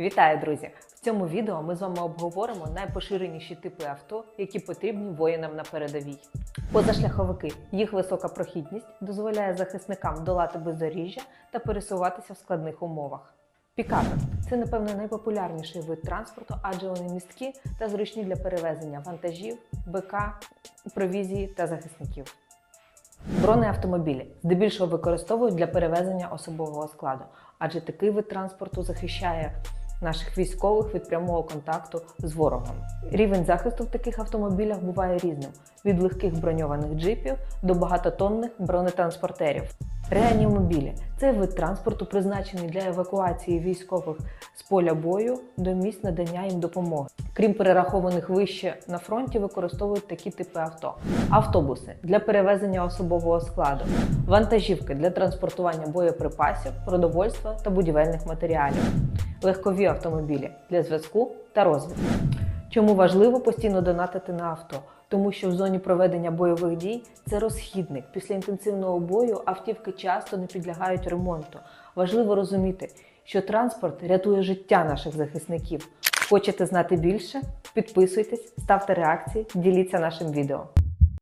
Вітаю, друзі! В цьому відео ми з вами обговоримо найпоширеніші типи авто, які потрібні воїнам на передовій. Позашляховики. Їх висока прохідність дозволяє захисникам долати бездоріжжя та пересуватися в складних умовах. Пікапи це, напевно, найпопулярніший вид транспорту, адже вони місткі та зручні для перевезення вантажів, БК, провізії та захисників. Бронеавтомобілі здебільшого використовують для перевезення особового складу, адже такий вид транспорту захищає наших військових від прямого контакту з ворогом. Рівень захисту в таких автомобілях буває різним: від легких броньованих джипів до багатотонних бронетранспортерів. Реанімобілі це вид транспорту, призначений для евакуації військових з поля бою до місць надання їм допомоги. Крім перерахованих вище на фронті, використовують такі типи авто: автобуси для перевезення особового складу, вантажівки для транспортування боєприпасів, продовольства та будівельних матеріалів, легкові автомобілі для зв'язку та розвідки. Чому важливо постійно донатити на авто? Тому що в зоні проведення бойових дій це розхідник. Після інтенсивного бою автівки часто не підлягають ремонту. Важливо розуміти, що транспорт рятує життя наших захисників. Хочете знати більше? Підписуйтесь, ставте реакції, діліться нашим відео.